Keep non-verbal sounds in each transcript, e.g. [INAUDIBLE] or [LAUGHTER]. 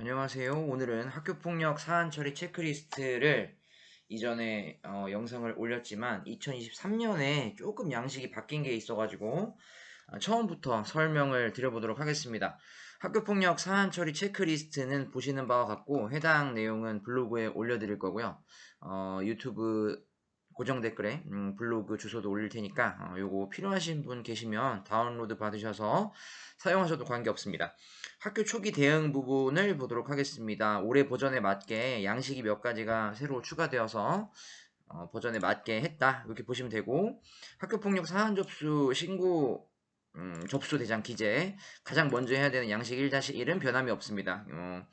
안녕하세요. 오늘은 학교폭력 사안 처리 체크리스트를 이전에 어, 영상을 올렸지만 2023년에 조금 양식이 바뀐 게 있어가지고 어, 처음부터 설명을 드려보도록 하겠습니다. 학교폭력 사안 처리 체크리스트는 보시는 바와 같고 해당 내용은 블로그에 올려드릴 거고요. 어, 유튜브 고정 댓글에 음, 블로그 주소도 올릴 테니까 어, 요거 필요하신 분 계시면 다운로드 받으셔서 사용하셔도 관계없습니다. 학교 초기 대응 부분을 보도록 하겠습니다. 올해 버전에 맞게 양식이 몇 가지가 새로 추가되어서 어, 버전에 맞게 했다 이렇게 보시면 되고 학교폭력 사안 접수 신고 음, 접수 대상 기재 가장 먼저 해야 되는 양식 1-1은 변함이 없습니다. 어,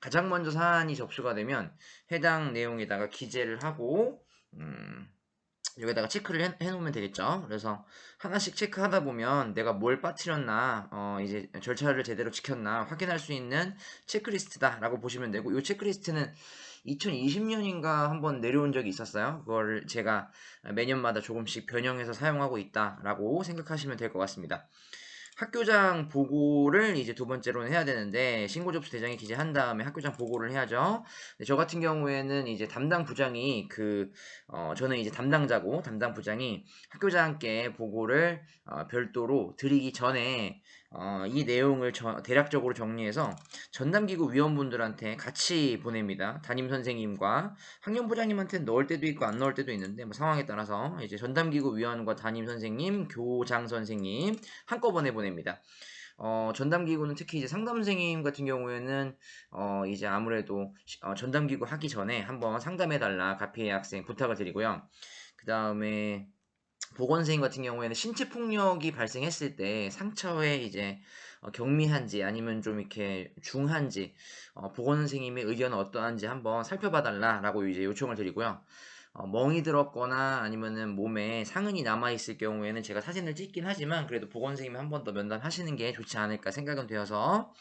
가장 먼저 사안이 접수가 되면 해당 내용에다가 기재를 하고 음, 여기다가 체크를 해, 놓으면 되겠죠. 그래서 하나씩 체크하다 보면 내가 뭘 빠뜨렸나, 어, 이제 절차를 제대로 지켰나 확인할 수 있는 체크리스트다라고 보시면 되고, 이 체크리스트는 2020년인가 한번 내려온 적이 있었어요. 그걸 제가 매년마다 조금씩 변형해서 사용하고 있다라고 생각하시면 될 것 같습니다. 학교장 보고를 이제 두 번째로는 해야 되는데 신고 접수 대장에 기재한 다음에 학교장 보고를 해야죠. 저 같은 경우에는 이제 담당 부장이 그 어, 저는 이제 담당자고 담당 부장이 학교장께 보고를 어, 별도로 드리기 전에 어, 이 내용을 저, 대략적으로 정리해서 전담기구 위원분들한테 같이 보냅니다. 담임 선생님과 학년부장님한테는 넣을 때도 있고 안 넣을 때도 있는데 뭐 상황에 따라서 이제 전담기구 위원과 담임 선생님, 교장 선생님 한꺼번에 보냅니다. 어, 전담기구는 특히 이제 상담 선생님 같은 경우에는 어, 이제 아무래도 어, 전담기구 하기 전에 한번 상담해달라 가피의 학생 부탁을 드리고요. 그 다음에 보건생님 같은 경우에는 신체 폭력이 발생했을 때 상처에 이제 어, 경미한지 아니면 좀 이렇게 중한지 어, 보건선생님의 의견은 어떠한지 한번 살펴봐달라라고 이제 요청을 드리고요. 어, 멍이 들었거나 아니면은 몸에 상흔이 남아있을 경우에는 제가 사진을 찍긴 하지만 그래도 보건선생님이 한 번 더 면담하시는 게 좋지 않을까 생각은 되어서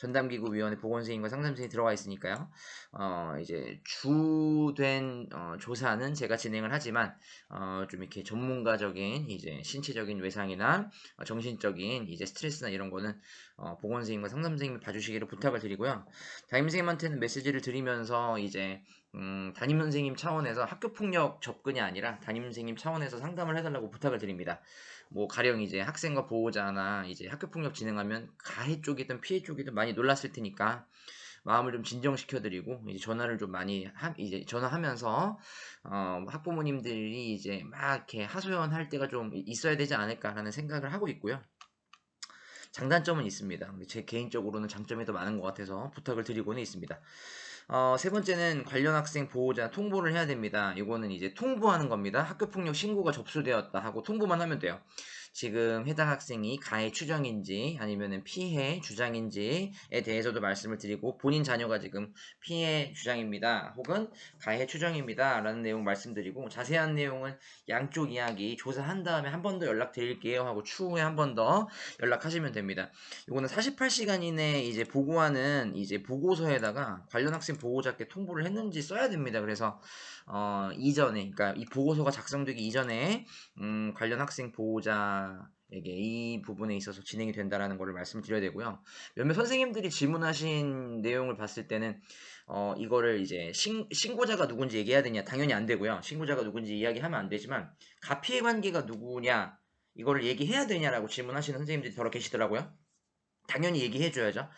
전담기구 위원회 보건선생님과 상담선생님이 들어가 있으니까요. 어, 이제 주된 어, 조사는 제가 진행을 하지만 어, 좀 이렇게 전문가적인 이제 신체적인 외상이나 어, 정신적인 이제 스트레스나 이런 거는 어, 보건선생님과 상담선생님이 봐주시기를 부탁을 드리고요. 담임선생님한테는 메시지를 드리면서 이제 음, 담임 선생님 차원에서 학교 폭력 접근이 아니라 담임 선생님 차원에서 상담을 해달라고 부탁을 드립니다. 뭐 가령 이제 학생과 보호자나 이제 학교 폭력 진행하면 가해 쪽이든 피해 쪽이든 많이 놀랐을 테니까 마음을 좀 진정시켜드리고 이제 전화를 좀 많이 하, 이제 전화하면서 어, 학부모님들이 이제 막 이렇게 하소연할 때가 좀 있어야 되지 않을까라는 생각을 하고 있고요. 장단점은 있습니다. 제 개인적으로는 장점이 더 많은 것 같아서 부탁을 드리고는 있습니다. 어, 세 번째는 관련 학생 보호자 통보를 해야 됩니다. 이거는 이제 통보하는 겁니다. 학교폭력 신고가 접수되었다 하고 통보만 하면 돼요. 지금 해당 학생이 가해 추정인지 아니면 피해 주장인지에 대해서도 말씀을 드리고 본인 자녀가 지금 피해 주장입니다. 혹은 가해 추정입니다. 라는 내용 말씀드리고 자세한 내용은 양쪽 이야기 조사한 다음에 한 번 더 연락드릴게요 하고 추후에 한 번 더 연락하시면 됩니다. 이거는 48시간 이내에 이제 보고하는 이제 보고서에다가 관련 학생 보호자께 통보를 했는지 써야 됩니다. 그래서 어, 이전에 그러니까 이 보고서가 작성되기 이전에 음, 관련 학생 보호자 에게 이 부분에 있어서 진행이 된다라는 것을 말씀드려야 되고요. 몇몇 선생님들이 질문하신 내용을 봤을 때는 어, 이거를 이제 신, 신고자가 누군지 얘기해야 되냐 당연히 안 되고요. 신고자가 누군지 이야기하면 안 되지만 가피의 관계가 누구냐 이거를 얘기해야 되냐라고 질문하시는 선생님들이 더러 계시더라고요. 당연히 얘기해줘야죠.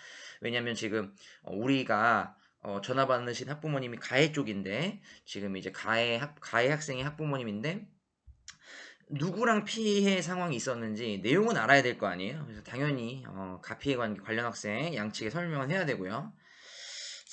왜냐면 지금 어, 우리가 어, 전화 받으신 학부모님이 가해 쪽인데 지금 이제 가해 학, 가해 학생의 학부모님인데 누구랑 피해 상황이 있었는지 내용은 알아야 될 거 아니에요. 그래서 당연히 어, 가피해 관계 관련 학생 양측에 설명을 해야 되고요.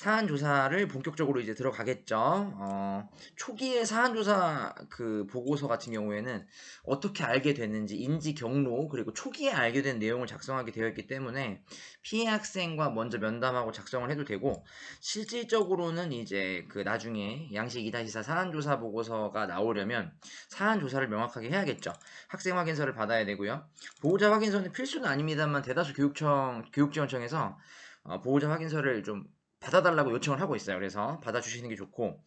사안 조사를 본격적으로 이제 들어가겠죠. 어, 초기에 사안 조사 그 보고서 같은 경우에는 어떻게 알게 됐는지 인지 경로 그리고 초기에 알게 된 내용을 작성하게 되어 있기 때문에 피해 학생과 먼저 면담하고 작성을 해도 되고 실질적으로는 이제 그 나중에 양식 2-4 사안 조사 보고서가 나오려면 사안 조사를 명확하게 해야겠죠. 학생 확인서를 받아야 되고요. 보호자 확인서는 필수는 아닙니다만 대다수 교육청 교육지원청에서 어, 보호자 확인서를 좀 받아달라고 요청을 하고 있어요. 그래서 받아주시는 게 좋고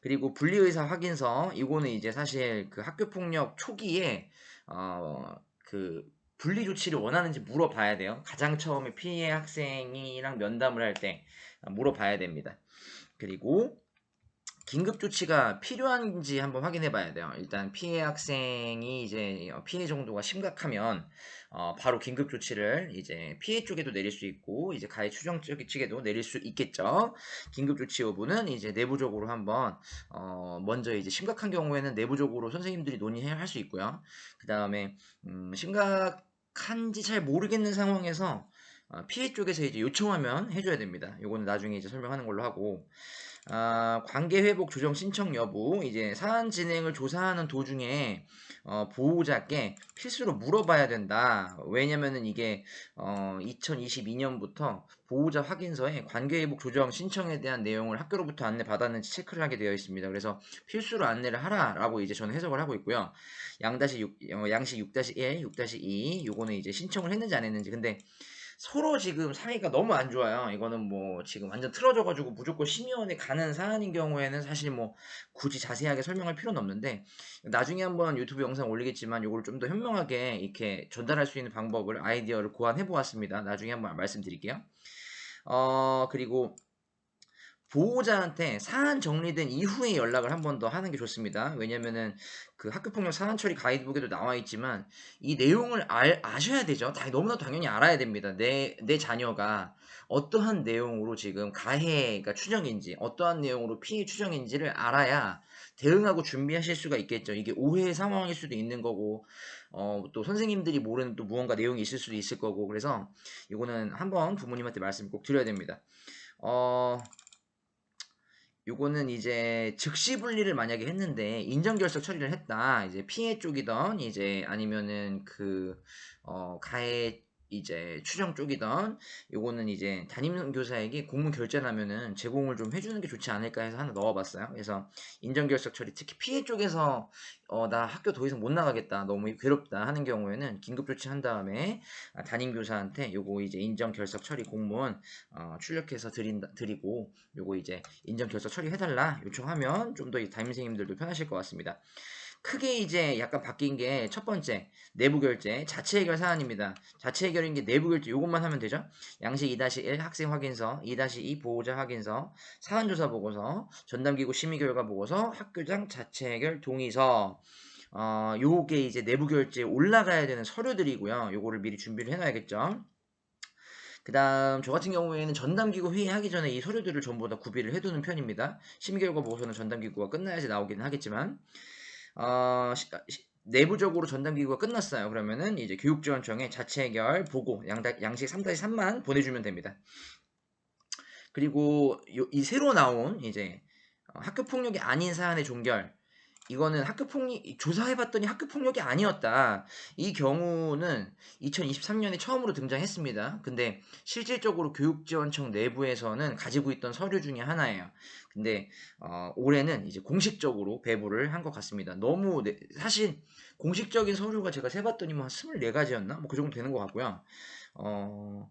그리고 분리의사 확인서 이거는 이제 사실 그 학교폭력 초기에 어 그 분리 조치를 원하는지 물어봐야 돼요. 가장 처음에 피해 학생이랑 면담을 할 때 물어봐야 됩니다. 그리고 긴급 조치가 필요한지 한번 확인해 봐야 돼요. 일단 피해 학생이 이제 피해 정도가 심각하면 어, 바로 긴급 조치를 이제 피해 쪽에도 내릴 수 있고 이제 가해 추정 측에도 내릴 수 있겠죠. 긴급 조치 여부는 이제 내부적으로 한번 어, 먼저 이제 심각한 경우에는 내부적으로 선생님들이 논의해야 할수 있고요. 그 다음에 음, 심각 한지 잘 모르겠는 상황에서 어, 피해 쪽에서 이제 요청하면 해줘야 됩니다. 요거는 나중에 이제 설명하는 걸로 하고 아, 관계 회복 조정 신청 여부 이제 사안 진행을 조사하는 도중에 어, 보호자께 필수로 물어봐야 된다. 왜냐면은 이게 어, 2022년부터 보호자 확인서에 관계 회복 조정 신청에 대한 내용을 학교로부터 안내 받았는지 체크를 하게 되어 있습니다. 그래서 필수로 안내를 하라라고 이제 저는 해석을 하고 있고요. 양-6 어, 양식 6-1, 6-2 요거는 이제 신청을 했는지 안 했는지 근데 서로 지금 사이가 너무 안 좋아요. 이거는 뭐 지금 완전 틀어져가지고 무조건 심의원에 가는 사안인 경우에는 사실 뭐 굳이 자세하게 설명할 필요는 없는데 나중에 한번 유튜브 영상 올리겠지만 이걸 좀 더 현명하게 이렇게 전달할 수 있는 방법을 아이디어를 고안해 보았습니다. 나중에 한번 말씀드릴게요. 어 그리고 보호자한테 사안 정리된 이후에 연락을 한 번 더 하는 게 좋습니다. 왜냐면은 그 학교폭력 사안 처리 가이드북에도 나와 있지만 이 내용을 알, 아셔야 되죠. 다, 너무나 당연히 알아야 됩니다. 내, 내 자녀가 어떠한 내용으로 지금 가해가 추정인지, 어떠한 내용으로 피해 추정인지를 알아야 대응하고 준비하실 수가 있겠죠. 이게 오해 상황일 수도 있는 거고, 어, 또 선생님들이 모르는 또 무언가 내용이 있을 수도 있을 거고, 그래서 이거는 한번 부모님한테 말씀 꼭 드려야 됩니다. 어, 요거는 이제 즉시 분리를 만약에 했는데 인정결석 처리를 했다. 이제 피해 쪽이던 이제 아니면은 그 어, 가해 이제 추정 쪽이던 요거는 이제 담임 교사에게 공문 결제하면은 제공을 좀 해주는 게 좋지 않을까 해서 하나 넣어봤어요. 그래서 인정결석 처리 특히 피해 쪽에서 어, 나 학교 더 이상 못 나가겠다 너무 괴롭다 하는 경우에는 긴급 조치 한 다음에 아, 담임 교사한테 요거 이제 인정결석 처리 공문 어, 출력해서 드린다 드리고 요거 이제 인정결석 처리해달라 요청하면 좀 더 담임 선생님들도 편하실 것 같습니다. 크게 이제 약간 바뀐 게 첫 번째 내부 결제 자체 해결 사안입니다. 자체 해결인 게 내부 결제 요것만 하면 되죠. 양식 2-1 학생 확인서, 2-2 보호자 확인서, 사안 조사 보고서, 전담기구 심의 결과 보고서, 학교장 자체 해결 동의서. 어, 요게 이제 내부 결제에 올라가야 되는 서류들이고요. 요거를 미리 준비를 해놔야겠죠. 그 다음 저 같은 경우에는 전담기구 회의하기 전에 이 서류들을 전부 다 구비를 해두는 편입니다. 심의 결과 보고서는 전담기구가 끝나야지 나오기는 하겠지만 어, 시, 시, 내부적으로 전담기구가 끝났어요. 그러면은 이제 교육지원청에 자체 해결 보고 양다, 양식 3-3만 보내주면 됩니다. 그리고 요, 이 새로 나온 이제 어, 학교 폭력이 아닌 사안의 종결 이거는 학교 폭력 조사해봤더니 학교 폭력이 아니었다. 이 경우는 2023년에 처음으로 등장했습니다. 근데 실질적으로 교육지원청 내부에서는 가지고 있던 서류 중에 하나예요. 근데 어, 올해는 이제 공식적으로 배부를 한 것 같습니다. 너무 네, 사실 공식적인 서류가 제가 세봤더니 뭐 한 24가지였나? 뭐 그 정도 되는 것 같고요. 어,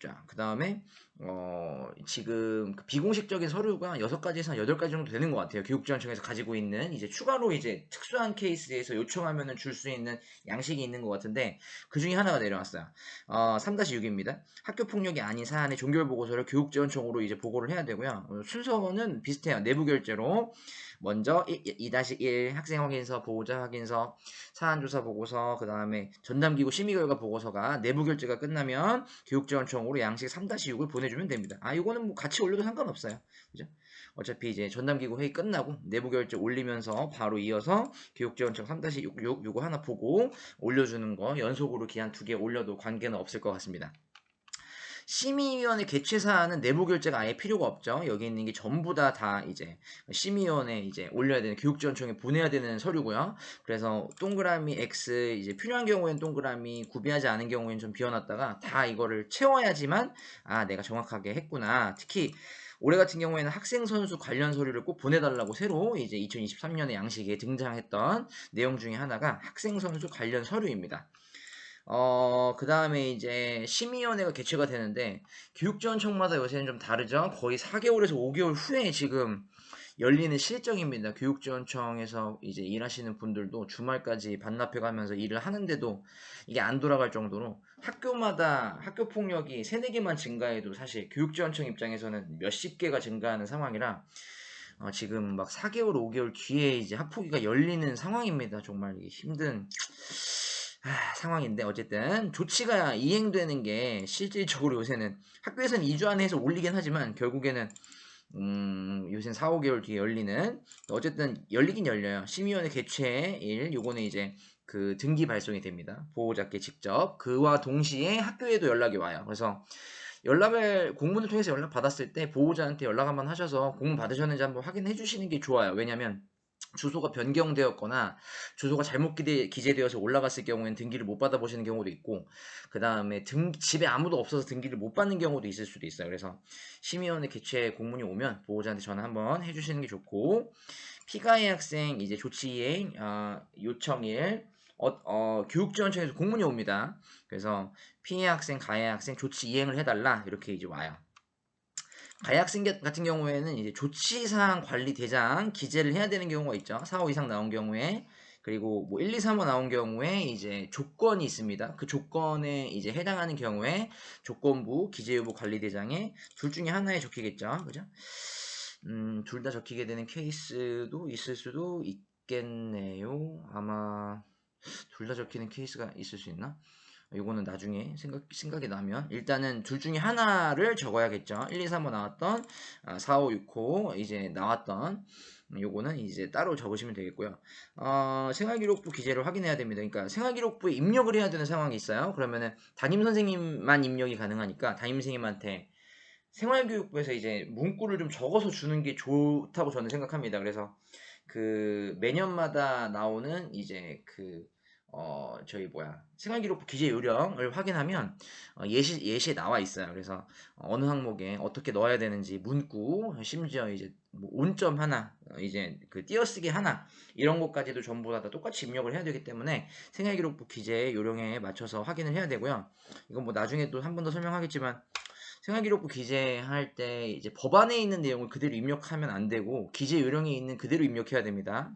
자, 그 다음에, 어, 지금 그 비공식적인 서류가 6가지에서 8가지 정도 되는 것 같아요. 교육지원청에서 가지고 있는 이제 추가로 이제 특수한 케이스에서 요청하면은 줄 수 있는 양식이 있는 것 같은데 그 중에 하나가 내려왔어요. 어, 3-6입니다. 학교 폭력이 아닌 사안의 종결 보고서를 교육지원청으로 이제 보고를 해야 되고요. 어, 순서는 비슷해요. 내부 결제로 먼저 2-1 학생 확인서, 보호자 확인서, 사안조사 보고서, 그 다음에 전담기구 심의 결과 보고서가 내부 결제가 끝나면 교육지원청으로 양식 3-6을 보내주면 됩니다. 아, 이거는 뭐 같이 올려도 상관없어요. 그죠? 어차피 이제 전담기구 회의 끝나고 내부 결제 올리면서 바로 이어서 교육지원청 3-6 요거 하나 보고 올려주는 거 연속으로 기한 두 개 올려도 관계는 없을 것 같습니다. 심의위원회 개최 사안은 내부 결제가 아예 필요가 없죠. 여기 있는 게 전부 다 다 이제 심의위원회 이제 올려야 되는 교육지원청에 보내야 되는 서류고요. 그래서 동그라미 X 이제 필요한 경우에는 동그라미 구비하지 않은 경우에는 좀 비워놨다가 다 이거를 채워야지만 아 내가 정확하게 했구나. 특히 올해 같은 경우에는 학생 선수 관련 서류를 꼭 보내달라고 새로 이제 2023년에 양식에 등장했던 내용 중에 하나가 학생 선수 관련 서류입니다. 어, 그 다음에 이제 심의위원회가 개최가 되는데, 교육지원청마다 요새는 좀 다르죠? 거의 4개월에서 5개월 후에 지금 열리는 실정입니다. 교육지원청에서 이제 일하시는 분들도 주말까지 반납해 가면서 일을 하는데도 이게 안 돌아갈 정도로 학교마다 학교 폭력이 3, 4개만 증가해도 사실 교육지원청 입장에서는 몇십 개가 증가하는 상황이라 어, 지금 막 4개월, 5개월 뒤에 이제 학폭위가 열리는 상황입니다. 정말 힘든 아, 상황인데 어쨌든 조치가 이행되는 게 실질적으로 요새는 학교에서는 2주 안에 해서 올리긴 하지만 결국에는 음, 요새 4, 5개월 뒤에 열리는 어쨌든 열리긴 열려요. 심의위원회 개최일 요거는 이제 그 등기 발송이 됩니다. 보호자께 직접 그와 동시에 학교에도 연락이 와요. 그래서 연락을 공문을 통해서 연락 받았을 때 보호자한테 연락 한번 하셔서 공문 받으셨는지 한번 확인해 주시는 게 좋아요. 왜냐면 주소가 변경되었거나 주소가 잘못 기재되어서 올라갔을 경우에는 등기를 못 받아보시는 경우도 있고 그 다음에 등 집에 아무도 없어서 등기를 못 받는 경우도 있을 수도 있어요. 그래서 심의원회 개최 공문이 오면 보호자한테 전화 한번 해주시는 게 좋고 피가해 학생 이제 조치이행 어, 요청일 어, 어, 교육지원청에서 공문이 옵니다. 그래서 피해 학생, 가해 학생 조치 이행을 해달라 이렇게 이제 와요. 가해 학생 같은 경우에는 이제 조치사항 관리 대장 기재를 해야 되는 경우가 있죠. 4, 5 이상 나온 경우에 그리고 뭐 1, 2, 3호 나온 경우에 이제 조건이 있습니다. 그 조건에 이제 해당하는 경우에 조건부, 기재유보 관리대장에 둘 중에 하나에 적히겠죠. 그죠? 음, 둘 다 적히게 되는 케이스도 있을 수도 있겠네요. 아마 둘 다 적히는 케이스가 있을 수 있나? 요거는 나중에 생각, 생각이 나면 일단은 둘 중에 하나를 적어야겠죠. 1, 2, 3호 나왔던 4, 5, 6호 이제 나왔던 요거는 이제 따로 적으시면 되겠고요. 어, 생활기록부 기재를 확인해야 됩니다. 그러니까 생활기록부에 입력을 해야 되는 상황이 있어요. 그러면은 담임선생님만 입력이 가능하니까 담임선생님한테 생활교육부에서 이제 문구를 좀 적어서 주는 게 좋다고 저는 생각합니다. 그래서 그 매년마다 나오는 이제 그 어, 저희 뭐야 생활기록부 기재 요령을 확인하면 어, 예시 예시에 나와 있어요. 그래서 어느 항목에 어떻게 넣어야 되는지 문구 심지어 이제 뭐 온점 하나 어, 이제 그 띄어쓰기 하나 이런 것까지도 전부 다 똑같이 입력을 해야 되기 때문에 생활기록부 기재 요령에 맞춰서 확인을 해야 되고요. 이건 뭐 나중에 또 한 번 더 설명하겠지만 생활기록부 기재할 때 이제 법안에 있는 내용을 그대로 입력하면 안 되고 기재 요령에 있는 그대로 입력해야 됩니다.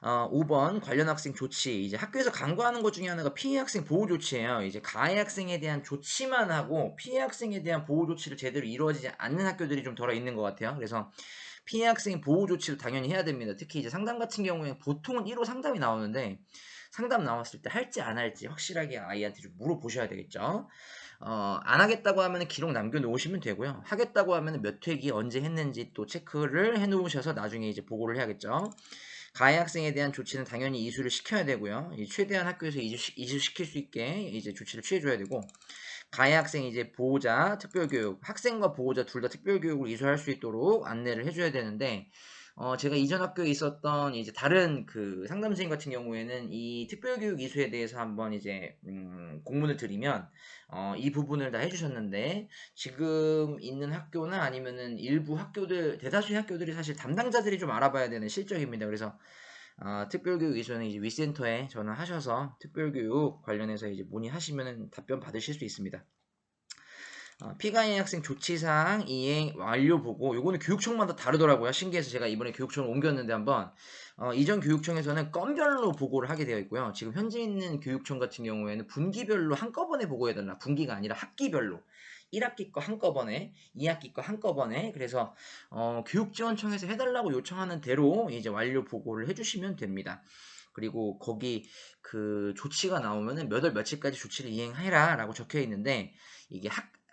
어, 5번 관련 학생 조치 이제 학교에서 강구하는 것 중에 하나가 피해 학생 보호 조치예요. 이제 가해 학생에 대한 조치만 하고 피해 학생에 대한 보호 조치를 제대로 이루어지지 않는 학교들이 좀 덜어 있는 것 같아요. 그래서 피해 학생 보호 조치도 당연히 해야 됩니다. 특히 이제 상담 같은 경우에 보통은 1호 상담이 나오는데 상담 나왔을 때 할지 안 할지 확실하게 아이한테 좀 물어보셔야 되겠죠. 어, 안 하겠다고 하면 기록 남겨놓으시면 되고요. 하겠다고 하면 몇 회기 언제 했는지 또 체크를 해놓으셔서 나중에 이제 보고를 해야겠죠. 가해 학생에 대한 조치는 당연히 이수를 시켜야 되고요. 최대한 학교에서 이수, 이수시킬 수 있게 이제 조치를 취해줘야 되고 가해 학생 이제 보호자 특별교육 학생과 보호자 둘 다 특별교육을 이수할 수 있도록 안내를 해줘야 되는데 어, 제가 이전 학교에 있었던 이제 다른 그 상담 선생님 같은 경우에는 이 특별교육 이수에 대해서 한번 이제 음, 공문을 드리면 어, 이 부분을 다 해주셨는데 지금 있는 학교나 아니면은 일부 학교들 대다수의 학교들이 사실 담당자들이 좀 알아봐야 되는 실정입니다. 그래서 어, 특별교육 이수는 이제 위센터에 전화하셔서 특별교육 관련해서 이제 문의하시면 답변 받으실 수 있습니다. 어, 피가해 학생 조치사항 이행 완료 보고 요거는 교육청마다 다르더라고요. 신기해서 제가 이번에 교육청을 옮겼는데 한번 어, 이전 교육청에서는 건별로 보고를 하게 되어 있고요. 지금 현재 있는 교육청 같은 경우에는 분기별로 한꺼번에 보고해달라. 분기가 아니라 학기별로. 1학기 거 한꺼번에, 2학기 거 한꺼번에 그래서 어, 교육지원청에서 해달라고 요청하는 대로 이제 완료 보고를 해주시면 됩니다. 그리고 거기 그 조치가 나오면은 몇월 며칠까지 조치를 이행해라 라고 적혀 있는데 이게 학,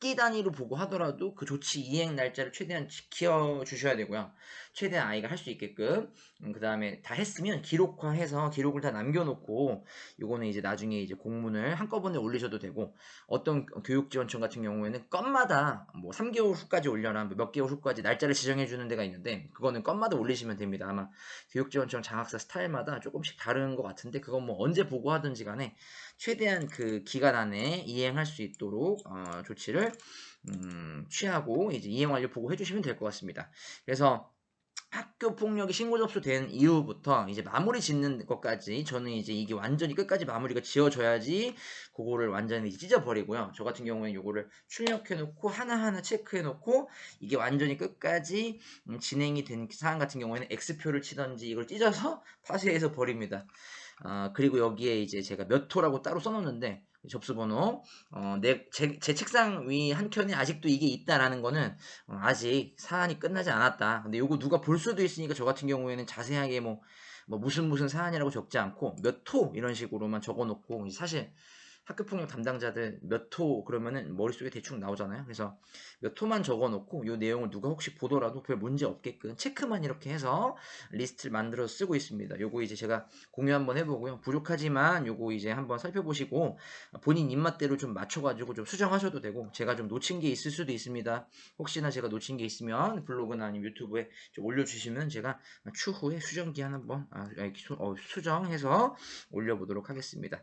학기 단위로 보고 하더라도 그 조치 이행 날짜를 최대한 지켜 주셔야 되고요. 최대한 아이가 할 수 있게끔 음, 그 다음에 다 했으면 기록화해서 기록을 다 남겨놓고 요거는 이제 나중에 이제 공문을 한꺼번에 올리셔도 되고 어떤 교육지원청 같은 경우에는 건마다 뭐 3개월 후까지 올려라 뭐몇 개월 후까지 날짜를 지정해 주는 데가 있는데 그거는 건마다 올리시면 됩니다. 아마 교육지원청 장학사 스타일마다 조금씩 다른 것 같은데 그건 뭐 언제 보고 하든지 간에 최대한 그 기간 안에 이행할 수 있도록 어, 조치를 음, 취하고 이제 이행 완료 보고 해 주시면 될 것 같습니다. 그래서 학교 폭력이 신고 접수된 이후부터 이제 마무리 짓는 것까지 저는 이제 이게 완전히 끝까지 마무리가 지어져야지 그거를 완전히 찢어버리고요. 저 같은 경우에는 요거를 출력해 놓고 하나하나 체크해 놓고 이게 완전히 끝까지 음, 진행이 된 사안 같은 경우에는 X표를 치던지 이걸 찢어서 [LAUGHS] 파쇄해서 버립니다. 아, 그리고 여기에 이제 제가 몇 호라고 따로 써놓는데 접수번호 어, 내, 제, 제 책상 위 한 켠에 아직도 이게 있다라는 거는 어, 아직 사안이 끝나지 않았다. 근데 요거 누가 볼 수도 있으니까 저 같은 경우에는 자세하게 뭐, 뭐 무슨 무슨 사안이라고 적지 않고 몇 호 이런 식으로만 적어놓고 사실 학교 폭력 담당자들 몇 호 그러면은 머릿속에 대충 나오잖아요. 그래서 몇 호만 적어놓고 이 내용을 누가 혹시 보더라도 별 문제 없게끔 체크만 이렇게 해서 리스트를 만들어 쓰고 있습니다. 요거 이제 제가 공유 한번 해보고요. 부족하지만 요거 이제 한번 살펴보시고 본인 입맛대로 좀 맞춰가지고 좀 수정하셔도 되고 제가 좀 놓친 게 있을 수도 있습니다. 혹시나 제가 놓친 게 있으면 블로그나 아니면 유튜브에 좀 올려주시면 제가 추후에 수정기 한번 아, 어, 수정해서 올려보도록 하겠습니다.